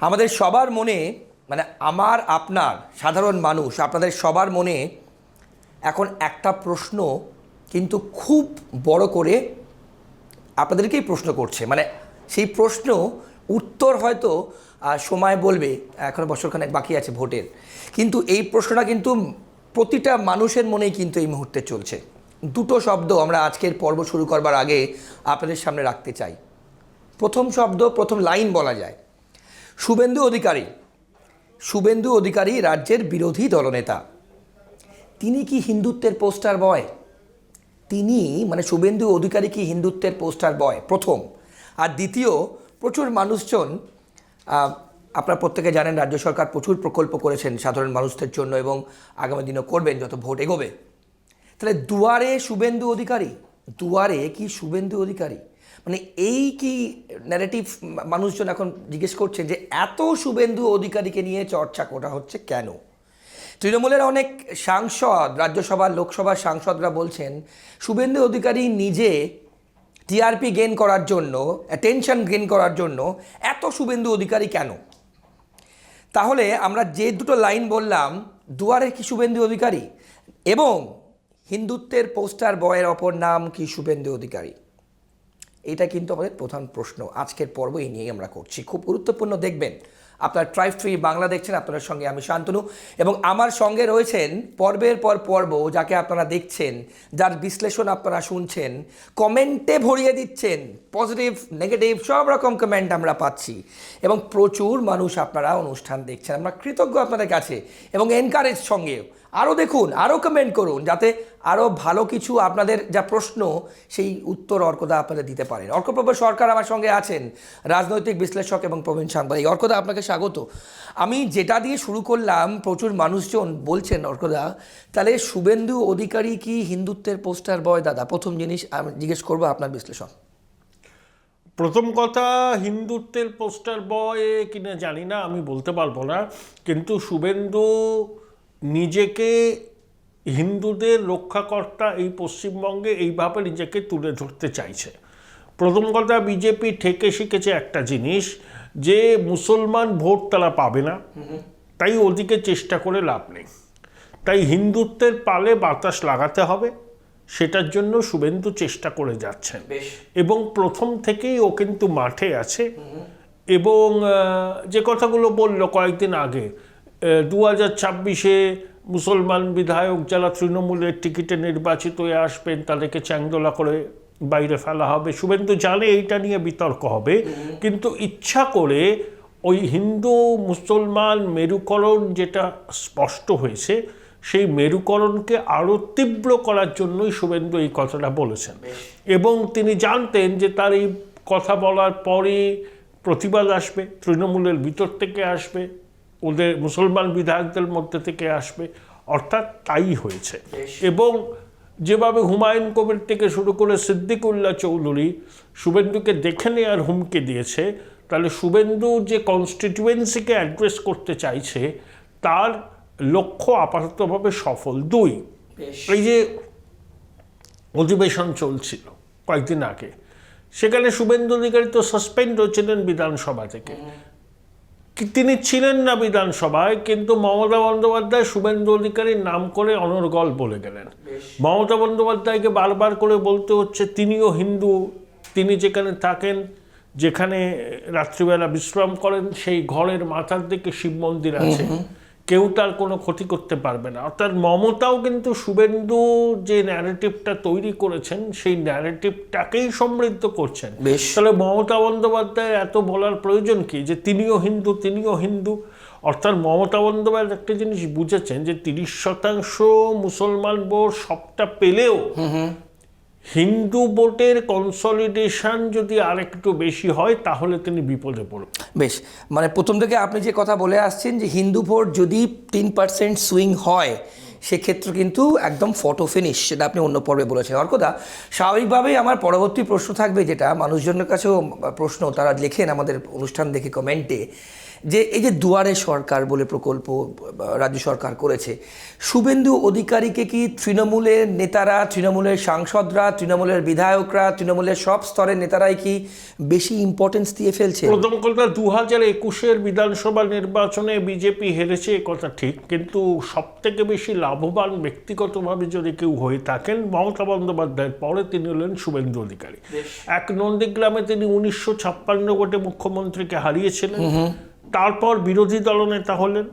আমাদের সবার মনে মানে আমার, আপনার, সাধারণ মানুষ, আপনাদের সবার মনে এখন একটা প্রশ্ন কিন্তু খুব বড় করে আপনাদেরকেই প্রশ্ন করছে। মানে সেই প্রশ্ন উত্তর হয়তো সময় বলবে, এখন বছরখানেক বাকি আছে ভোটের। কিন্তু এই প্রশ্নটা কিন্তু প্রতিটা মানুষের মনেই কিন্তু এই মুহূর্তে চলছে। দুটো শব্দ আমরা আজকের পর্ব শুরু করবার আগে আপনাদের সামনে রাখতে চাই। প্রথম শব্দ, প্রথম লাইন বলা যায়। শুভেন্দু অধিকারী। শুভেন্দু অধিকারী রাজ্যের বিরোধী দলনেতা। তিনি কি হিন্দুত্বের পোস্টার বয়? তিনি মানে শুভেন্দু অধিকারী কি হিন্দুত্বের পোস্টার বয়? প্রথম। আর দ্বিতীয়, প্রচুর মানুষজন আপনারা প্রত্যেকে জানেন রাজ্য সরকার প্রচুর প্রকল্প করেছেন সাধারণ মানুষদের জন্য এবং আগামী দিনও করবেন যত ভোট এগোবে। তাহলে দুয়ারে শুভেন্দু অধিকারী? দুয়ারে কি শুভেন্দু অধিকারী? মানে এই কি ন্যারেটিভ মানুষজন এখন জিজ্ঞেস করছেন যে এত শুভেন্দু অধিকারীকে নিয়ে চর্চা করা হচ্ছে কেন? তৃণমূলের অনেক সাংসদ, রাজ্যসভার, লোকসভার সাংসদরা বলছেন, শুভেন্দু অধিকারী নিজে টিআরপি গেন করার জন্য অ্যাটেনশন গেন করার জন্য এত শুভেন্দু অধিকারী কেন? তাহলে আমরা যে দুটো লাইন বললাম, দুয়ারে কি শুভেন্দু অধিকারী? এবং হিন্দুত্বের পোস্টার বয়ের অপর নাম কি শুভেন্দু অধিকারী? এটা কিন্তু আমাদের প্রধান প্রশ্ন। আজকের পর্ব এই নিয়েই আমরা করছি। খুব গুরুত্বপূর্ণ দেখবেন। আপনার ট্রাইভ থ্রি বাংলা দেখছেন আপনার সঙ্গে আমি শান্তনু। এবং আমার সঙ্গে রয়েছেন পর্বের পর পর্ব, যাকে আপনারা দেখছেন, যার বিশ্লেষণ আপনারা শুনছেন, কমেন্টে ভরিয়ে দিচ্ছেন পজিটিভ নেগেটিভ সব রকম কমেন্ট আমরা পাচ্ছি। এবং প্রচুর মানুষ আপনারা অনুষ্ঠান দেখছেন। আমরা কৃতজ্ঞ আপনাদের কাছে এবং এনকারেজ সঙ্গেও। আরও দেখুন আরও কমেন্ট করুন যাতে আরও ভালো কিছু আপনাদের যা প্রশ্ন, সেই উত্তর অর্কদা আপনাদের দিতে পারেন। অর্কপ্রভ সরকার আমার সঙ্গে আছেন, রাজনৈতিক বিশ্লেষক এবং প্রবীণ সাংবাদিক। অর্কদা, আপনাকে স্বাগত। আমি যেটা দিয়ে শুরু করলাম, প্রচুর মানুষজন বলছেন, অর্কদা, তাহলে শুভেন্দু অধিকারী কি হিন্দুত্বের পোস্টার বয় দাদা? প্রথম জিনিস আমি জিজ্ঞেস করব আপনার বিশ্লেষণ। প্রথম কথা, হিন্দুত্বের পোস্টার বয় কিনা জানি না, আমি বলতে পারব না। কিন্তু শুভেন্দু নিজেকে হিন্দুদের রক্ষাকর্তা এই পশ্চিমবঙ্গে এইভাবে নিজেকে তুলে ধরতে চাইছে। প্রথম কথা বিজেপি ঠেকে শিখেছে একটা জিনিস যে মুসলমান ভোট তারা পাবে না। তাই ওদিকে চেষ্টা করে লাভ নেই। তাই হিন্দুত্বের পালে বাতাস লাগাতে হবে। সেটার জন্য শুভেন্দু চেষ্টা করে যাচ্ছেন। এবং প্রথম থেকেই ও কিন্তু মাঠে আছে। এবং যে কথাগুলো বলল কয়েকদিন আগে দু হাজার ছাব্বিশে মুসলমান বিধায়ক যারা তৃণমূলের টিকিটে নির্বাচিত হয়ে আসবেন তাদেরকে চ্যাংদোলা করে বাইরে ফেলা হবে। শুভেন্দু জানে এইটা নিয়ে বিতর্ক হবে কিন্তু ইচ্ছা করে ওই হিন্দু মুসলমান মেরুকরণ যেটা স্পষ্ট হয়েছে সেই মেরুকরণকে আরও তীব্র করার জন্যই শুভেন্দু এই কথাটা বলেছেন। এবং তিনি জানতেন যে তার এই কথা বলার পরে প্রতিবাদ আসবে তৃণমূলের ভিতর থেকে আসবে। ওদের মুসলমান বিধায়কদের মধ্যে থেকে আসবে। অর্থাৎ তাই হয়েছে। এবং যেভাবে হুমায়ুন কবির থেকে শুরু করে সিদ্দিকুল্লাহ চৌধুরী শুভেন্দুকে দেখে নেওয়ার হুমকি দিয়েছে তাহলে শুভেন্দু যে কনস্টিটিউয়েন্সিকে অ্যাড্রেস করতে চাইছে তার লক্ষ্য আপাততভাবে সফল দুই। এই যে অধিবেশন চলছিল কয়েকদিন আগে সেখানে শুভেন্দু অধিকারী তো সাসপেন্ড হয়েছিলেন বিধানসভা থেকে। তিনি ছিলেন না বিধানসভায় কিন্তু মমতা বন্দ্যোপাধ্যায় শুভেন্দু অধিকারীর নাম করে অনর্গল বলে গেলেন। মমতা বন্দ্যোপাধ্যায়কে বারবার করে বলতে হচ্ছে তিনিও হিন্দু তিনি যেখানে থাকেন যেখানে রাত্রিবেলা বিশ্রাম করেন সেই ঘরের মাথার দিকে শিব মন্দির আছে। কেউ তার কোনো ক্ষতি করতে পারবে না। অর্থাৎ মমতাও কিন্তু শুভেন্দু যে ন্যারেটিভটা তৈরি করেছেন সেই ন্যারেটিভটাকেই সমৃদ্ধ করছেন। বেশ। তাহলে মমতা বন্দ্যোপাধ্যায় এত বলার প্রয়োজন কি? যে তিনিও হিন্দু তিনিও হিন্দু। অর্থাৎ মমতা বন্দ্যোপাধ্যায় একটা জিনিস বুঝেছেন যে তিরিশ শতাংশ মুসলমান ভোট সবটা পেলেও হিন্দু ভোটের কনসলিডেশন যদি আরেকটু বেশি হয়, তাহলে তিনি বিপদে পড়বেন। বেশ মানে প্রথম থেকে আপনি যে কথা বলে আসছেন যে হিন্দু ভোট যদি তিন পার্সেন্ট সুইং হয়, সেক্ষেত্রে কিন্তু একদম ফটো ফিনিশ সেটা আপনি অন্য পর্বে বলেছেন। অর্কদা, স্বাভাবিকভাবেই আমার পরবর্তী প্রশ্ন থাকবে যেটা, মানুষজনের কাছেও প্রশ্ন, তারা লেখেন আমাদের অনুষ্ঠান দেখে কমেন্টে যে এই যে দুয়ারে সরকার বলে প্রকল্প রাজ্য সরকার করেছে শুভেন্দু অধিকারীকে কি তৃণমূলের নেতারা তৃণমূলের সাংসদরা তৃণমূলের বিধায়করা তৃণমূলের সব স্তরের নেতারাই কি বেশি ইম্পর্টেন্স দিয়ে ফেলছে? প্রথম কথা দু হাজার একুশের বিধানসভা নির্বাচনে বিজেপি হেরেছে এ কথা ঠিক কিন্তু সব থেকে বেশি লাভবান ব্যক্তিগতভাবে যদি কেউ হয়ে থাকেন মমতা বন্দ্যোপাধ্যায়ের পরে তিনি হলেন শুভেন্দু অধিকারী। এক নন্দীগ্রামে তিনি উনিশশো ছাপ্পান্ন গোটে মুখ্যমন্ত্রীকে হারিয়েছিলেন। তারপর বিরোধী দলনেতা হলেন।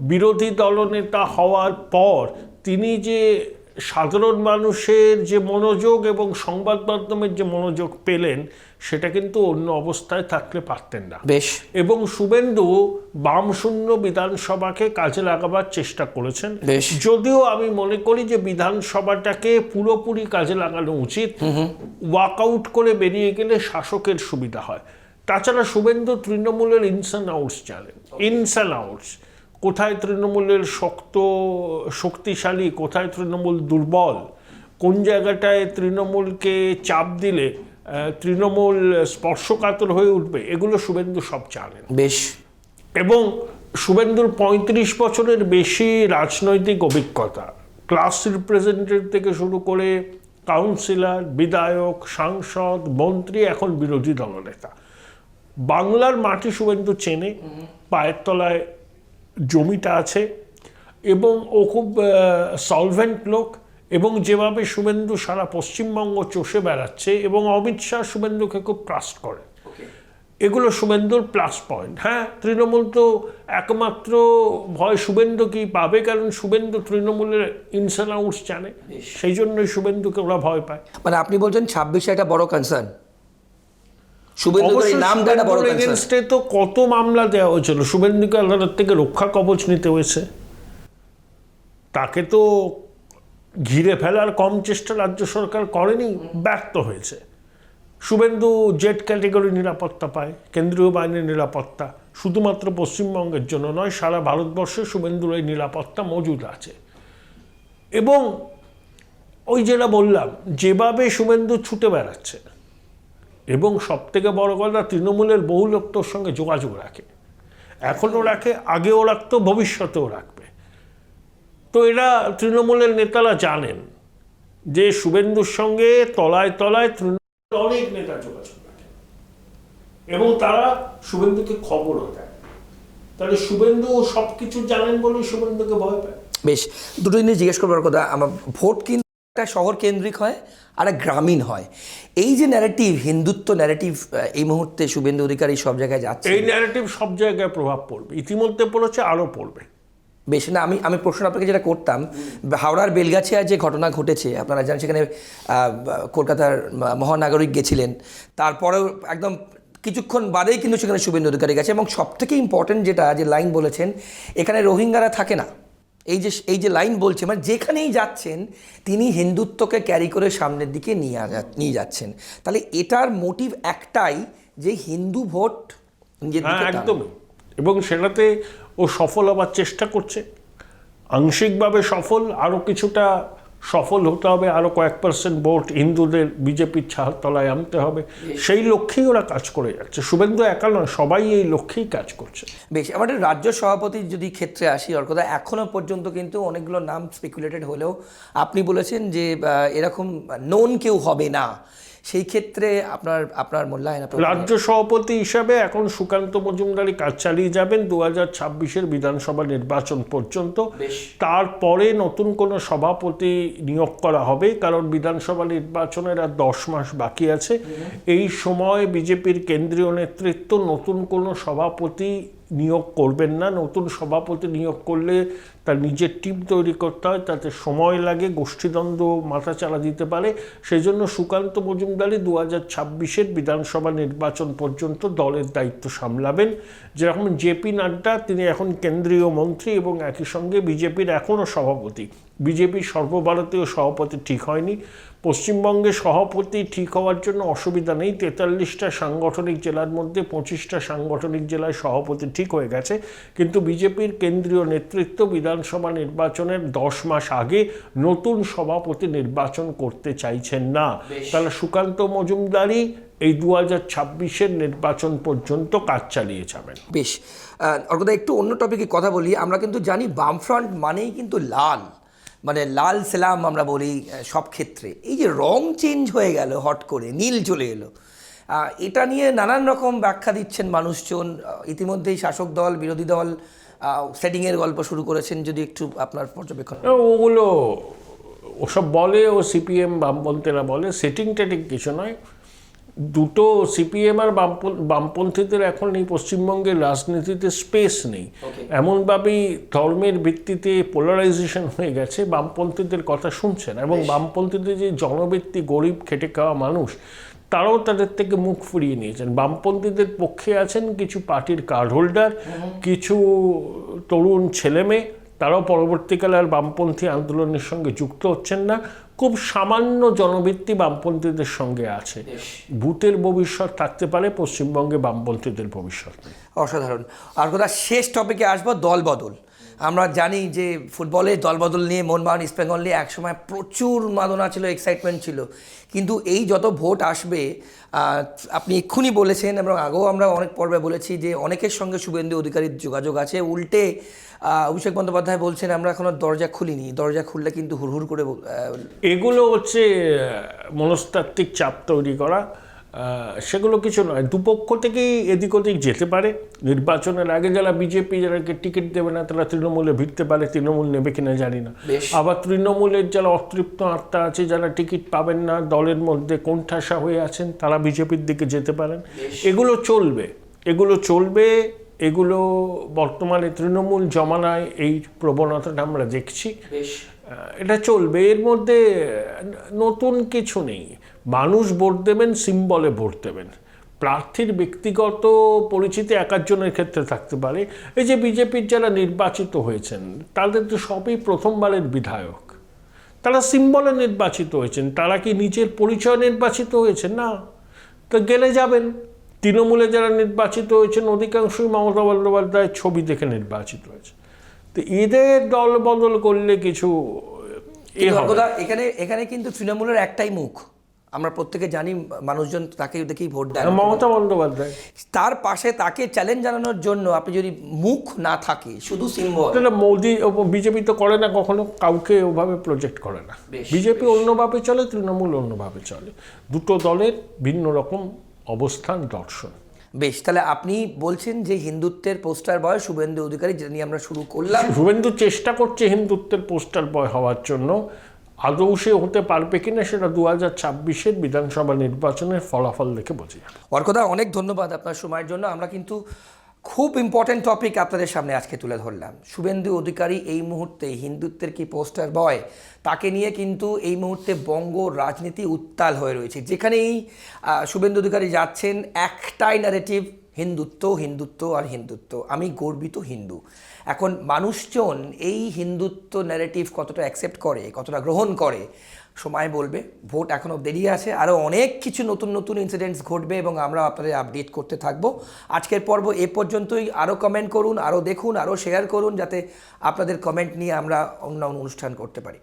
বিরোধী দলনেতা হওয়ার পর তিনি যে সাধারণ মানুষের যে মনোযোগ এবং সংবাদ মাধ্যমের যে মনোযোগ পেলেন সেটা কিন্তু অন্য অবস্থায় থাকলে পারতেন না। বেশ। এবং শুভেন্দু বামশূন্য বিধানসভাকে কাজে লাগাবার চেষ্টা করেছেন। যদিও আমি মনে করি যে বিধানসভাটাকে পুরোপুরি কাজে লাগানো উচিত। ওয়াকআউট করে বেরিয়ে গেলে শাসকের সুবিধা হয়। তাছাড়া শুভেন্দু তৃণমূলের ইনসান আউটস জানেন ইনসান আউটস কোথায় তৃণমূলের শক্ত শক্তিশালী কোথায় তৃণমূল দুর্বল? কোন জায়গাটায় তৃণমূলকে চাপ দিলে তৃণমূল স্পর্শকাতর হয়ে উঠবে? এগুলো শুভেন্দু সব জানেন। বেশ। এবং শুভেন্দুর পঁয়ত্রিশ বছরের বেশি রাজনৈতিক অভিজ্ঞতা ক্লাস রিপ্রেজেন্টেটিভ থেকে শুরু করে কাউন্সিলর বিধায়ক সাংসদ মন্ত্রী এখন বিরোধী দলনেতা। বাংলার মাটি শুভেন্দু চেনে পায়ের তলায় জমিটা আছে এবং ও খুব সলভেন্ট লোক এবং যেভাবে শুভেন্দু সারা পশ্চিমবঙ্গ চষে বেড়াচ্ছে এবং অমিত শাহ শুভেন্দুকে খুব ট্রাস্ট করে। এগুলো শুভেন্দুর প্লাস পয়েন্ট হ্যাঁ তৃণমূল তো একমাত্র ভয় শুভেন্দুকেই পাবে? কারণ শুভেন্দু তৃণমূলের ইনসান আউটস জানে। সেই জন্যই শুভেন্দুকে ওরা ভয় পায়। মানে আপনি বলছেন ছাব্বিশে একটা বড় কনসার্ন শুভেন্দু নামটা একটা বড় এগেনস্টে তো কত মামলা দেওয়া হয়েছিল? শুভেন্দুকে আদালত থেকে রক্ষা কবচ নিতে হয়েছে। তাকে তো ঘিরে ফেলার কম চেষ্টা রাজ্য সরকার করেনি ব্যর্থ হয়েছে। শুভেন্দু জেট ক্যাটেগরি নিরাপত্তা পায় কেন্দ্রীয় বাহিনীর নিরাপত্তা। শুধুমাত্র পশ্চিমবঙ্গের জন্য নয় সারা ভারতবর্ষে শুভেন্দুর এই নিরাপত্তা মজুদ আছে। এবং ওই যেটা বললাম যেভাবে শুভেন্দু ছুটে বেড়াচ্ছে এবং সব থেকে বড় কথা, তৃণমূলের বহু লোক তোর সঙ্গে যোগাযোগ রাখে। এখনও রাখে, আগেও রাখতো, ভবিষ্যতেও রাখবে। তো এরা তৃণমূলের নেতারা জানেন যে শুভেন্দুর সঙ্গে তলায় তলায় তৃণমূলের অনেক নেতা যোগাযোগ রাখে এবং তারা শুভেন্দুকে খবরও দেয়। তাহলে শুভেন্দু সব কিছু জানেন বলেই শুভেন্দুকে ভয় পায়। বেশ, দুটো জিনিস জিজ্ঞেস করবার কথা, আমার ভোট কিন্তু একটা শহর কেন্দ্রিক হয় আর একটা গ্রামীণ হয়। এই যে ন্যারেটিভ হিন্দুত্ব ন্যারেটিভ এই মুহূর্তে শুভেন্দু অধিকারী সব জায়গায় যাচ্ছে। এই ন্যারেটিভ সব জায়গায় প্রভাব পড়বে। ইতিমধ্যে পড়েছে আরও পড়বে। বেশ না আমি আমি প্রশ্ন আপনাকে যেটা করতাম হাওড়ার বেলগাছিয়ায় যে ঘটনা ঘটেছে আপনারা জানেন সেখানে কলকাতার মহানাগরিক গেছিলেন। তারপরেও একদম কিছুক্ষণ বাদেই কিন্তু সেখানে শুভেন্দু অধিকারী গেছে এবং সব থেকে ইম্পর্টেন্ট যেটা যে লাইন বলেছেন এখানে রোহিঙ্গারা থাকে না। এই যে এই যে লাইন বলছে মানে যেখানেই যাচ্ছেন তিনি হিন্দুত্বকে ক্যারি করে সামনের দিকে নিয়ে নিয়ে যাচ্ছেন। তাহলে এটার মোটিভ একটাই যে হিন্দু ভোট হ্যাঁ। একদমই। এবং সেটাতে ও সফল হবার চেষ্টা করছে। আংশিকভাবে সফল আরও কিছুটা সফল হতে হবে আরও কয়েক পার্সেন্ট ভোট হিন্দুদের বিজেপির ছাড়তলায় তলায় আনতে হবে। সেই লক্ষ্যেই ওরা কাজ করে যাচ্ছে। শুভেন্দু একা নয় সবাই এই লক্ষ্যেই কাজ করছে। বেশ আমাদের রাজ্য সভাপতির যদি ক্ষেত্রে আসি ওর কথা এখনও পর্যন্ত কিন্তু অনেকগুলো নাম স্পেকুলেটেড হলেও আপনি বলেছেন যে এরকম নোন কেউ হবে না। সেই ক্ষেত্রে আপনার আপনার মূল্যায়ন রাজ্য সভাপতি হিসাবে এখন সুকান্ত মজুমদারি কাজ চালিয়ে যাবেন দু হাজার ছাব্বিশের বিধানসভা নির্বাচন পর্যন্ত। তারপরে নতুন কোনো সভাপতি নিয়োগ করা হবে কারণ বিধানসভা নির্বাচনের আর দশ মাস বাকি আছে। এই সময় বিজেপির কেন্দ্রীয় নেতৃত্ব নতুন কোনো সভাপতি নিয়োগ করবেন না। নতুন সভাপতি নিয়োগ করলে তার নিজের টিম তৈরি করতে হয়, তাতে সময় লাগে, গোষ্ঠীদ্বন্দ্ব মাথা চালা দিতে পারে। সেই জন্য সুকান্ত মজুমদারি দু হাজার ছাব্বিশের বিধানসভা নির্বাচন পর্যন্ত দলের দায়িত্ব সামলাবেন। যেরকম জেপি নাড্ডা, তিনি এখন কেন্দ্রীয় মন্ত্রী এবং একই সঙ্গে বিজেপির এখনও সভাপতি। বিজেপির সর্বভারতীয় সভাপতি ঠিক হয়নি। পশ্চিমবঙ্গে সভাপতি ঠিক হওয়ার জন্য অসুবিধা নেই। তেতাল্লিশটা সাংগঠনিক জেলার মধ্যে পঁচিশটা সাংগঠনিক জেলায় সভাপতি ঠিক হয়ে গেছে। কিন্তু বিজেপির কেন্দ্রীয় নেতৃত্ব বিধানসভা নির্বাচনের দশ মাস আগে নতুন সভাপতি নির্বাচন করতে চাইছেন না। তাহলে সুকান্ত মজুমদারই এই দু হাজার ছাব্বিশের নির্বাচন পর্যন্ত কাজ চালিয়ে যাবেন। বেশ। অর্কদা একটু অন্য টপিকে কথা বলি। আমরা কিন্তু জানি বামফ্রন্ট মানেই কিন্তু লাল। মানে লাল সেলাম আমরা বলি সব ক্ষেত্রে। এই যে রং চেঞ্জ হয়ে গেল হট করে, নীল চলে এলো। এটা নিয়ে নানান রকম ব্যাখ্যা দিচ্ছেন মানুষজন। ইতিমধ্যেই শাসক দল, বিরোধী দল সেটিংয়ের গল্প শুরু করেছেন। যদি একটু আপনার পর্যবেক্ষণ ওগুলো ওসব বলে ও সিপিএম বামপন্থীরা বলে সেটিং টেটিং কিছু নয়। দুটো সিপিএম আর বামপন- বামপন্থীদের এখন এই পশ্চিমবঙ্গের রাজনীতিতে স্পেস নেই। এমনভাবেই ধর্মের ভিত্তিতে পোলারাইজেশন হয়ে গেছে বামপন্থীদের কথা শুনছেন এবং বামপন্থীদের যে জনভিত্তি গরিব খেটে খাওয়া মানুষ তারাও তাদের থেকে মুখ ফিরিয়ে নিয়েছেন। বামপন্থীদের পক্ষে আছেন কিছু পার্টির কার্ড হোল্ডার কিছু তরুণ ছেলেমেয়ে তারাও পরবর্তীকালে আর বামপন্থী আন্দোলনের সঙ্গে যুক্ত হচ্ছেন না। খুব সামান্য জনবৃত্তি বামপন্থীদের সঙ্গে আছে। ভূতের ভবিষ্যৎ থাকতে পারে পশ্চিমবঙ্গে বামপন্থীদের ভবিষ্যৎ অসাধারণ। আর কথা শেষ টপিকে আসব দল বদল। আমরা জানি যে ফুটবলে দলবদল নিয়ে মোহনবাগান ইস্ট বেঙ্গল নিয়ে একসময় প্রচুর মাদনা ছিল এক্সাইটমেন্ট ছিল। কিন্তু এই যত ভোট আসবে আপনি এক্ষুনি বলেছেন এবং আগেও আমরা অনেক পর্বে বলেছি যে অনেকের সঙ্গে শুভেন্দু অধিকারীর যোগাযোগ আছে। উল্টে অভিষেক বন্দ্যোপাধ্যায় বলছেন, আমরা এখনও দরজা খুলিনি। দরজা খুললে কিন্তু হুড়হুড় করে এগুলো হচ্ছে মনস্তাত্ত্বিক চাপ তৈরি করা। সেগুলো কিছু নয়। দুপক্ষ থেকেই এদিক ওদিক যেতে পারে। নির্বাচনের আগে যারা বিজেপি যারাকে টিকিট দেবে না তারা তৃণমূলে ভিড়তে পারে তৃণমূল নেবে কিনা জানি না। আবার তৃণমূলের যারা অতৃপ্ত আত্মা আছে যারা টিকিট পাবেন না দলের মধ্যে কোণঠাসা হয়ে আছেন তারা বিজেপির দিকে যেতে পারেন। এগুলো চলবে। এগুলো চলবে। এগুলো বর্তমানে তৃণমূল জমানায় এই প্রবণতাটা আমরা দেখছি। এটা চলবে। এর মধ্যে নতুন কিছু নেই। মানুষ ভোট দেবেন সিম্বলে ভোট দেবেন। প্রার্থীর ব্যক্তিগত পরিচিতি একাধজনের ক্ষেত্রে থাকতে পারে। এই যে বিজেপির যারা নির্বাচিত হয়েছেন তাদের তো সবই প্রথমবারের বিধায়ক। তারা সিম্বলে নির্বাচিত হয়েছেন তারা কি নিজের পরিচয় নির্বাচিত হয়েছেন? না। তো গেলে যাবেন। তৃণমূলে যারা নির্বাচিত হয়েছেন অধিকাংশই মমতা বন্দ্যোপাধ্যায়ের ছবি দেখে নির্বাচিত হয়েছে তো এদের দল বদল করলে কিছু এখানে এখানে কিন্তু তৃণমূলের একটাই মুখ। আমরা প্রত্যেকে জানি মানুষজন তাকে দেখেই ভোট দেয়। মমতা বন্দ্যোপাধ্যায়। তার পাশে তাকে চ্যালেঞ্জ জানানোর জন্য আপনি যদি মুখ না থাকে শুধু সিম্বল মোদি বিজেপি তো করে না কখনো কাউকে ওভাবে প্রজেক্ট করে না। বিজেপি অন্যভাবে চলে তৃণমূল অন্যভাবে চলে। দুটো দলের ভিন্ন রকম অবস্থান দর্শন। বেশ তাহলে আপনি বলছেন যে হিন্দুত্বের পোস্টার বয় শুভেন্দু অধিকারী যেটা নিয়ে আমরা শুরু করলাম। শুভেন্দু চেষ্টা করছে হিন্দুত্বের পোস্টার বয় হওয়ার জন্য। আদৌ সে হতে পারবে কিনা সেটা দু হাজার ছাব্বিশের বিধানসভা নির্বাচনের ফলাফল দেখে বোঝা অর্কদা অনেক ধন্যবাদ আপনার সময়ের জন্য। আমরা কিন্তু খুব ইম্পর্টেন্ট টপিক আপনাদের সামনে আজকে তুলে ধরলাম। শুভেন্দু অধিকারী এই মুহূর্তে হিন্দুত্বের কি পোস্টার বয় তাকে নিয়ে কিন্তু এই মুহূর্তে বঙ্গ রাজনীতি উত্তাল হয়ে রয়েছে। যেখানেই শুভেন্দু অধিকারী যাচ্ছেন, একটাই ন্যারেটিভ হিন্দুত্ব হিন্দুত্ব আর হিন্দুত্ব। আমি গর্বিত হিন্দু। এখন মানুষজন এই হিন্দুত্ব ন্যারেটিভ কতটা অ্যাকসেপ্ট করে, কতটা গ্রহণ করে, সময় বলবে ভোট এখনও দেরি আছে আরও অনেক কিছু নতুন নতুন ইনসিডেন্টস ঘটবে এবং আমরা আপনাদের আপডেট করতে থাকব। আজকের পর্ব এ পর্যন্তই আরও কমেন্ট করুন আরও দেখুন আরও শেয়ার করুন, যাতে আপনাদের কমেন্ট নিয়ে আমরা অন্য অনুষ্ঠান করতে পারি।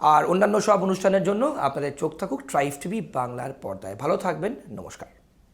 আর অন্যান্য সব অনুষ্ঠানের জন্য আপনাদের চোখ থাকুক ট্রাইভ টিভি বাংলার পর্দায়। ভালো থাকবেন, নমস্কার।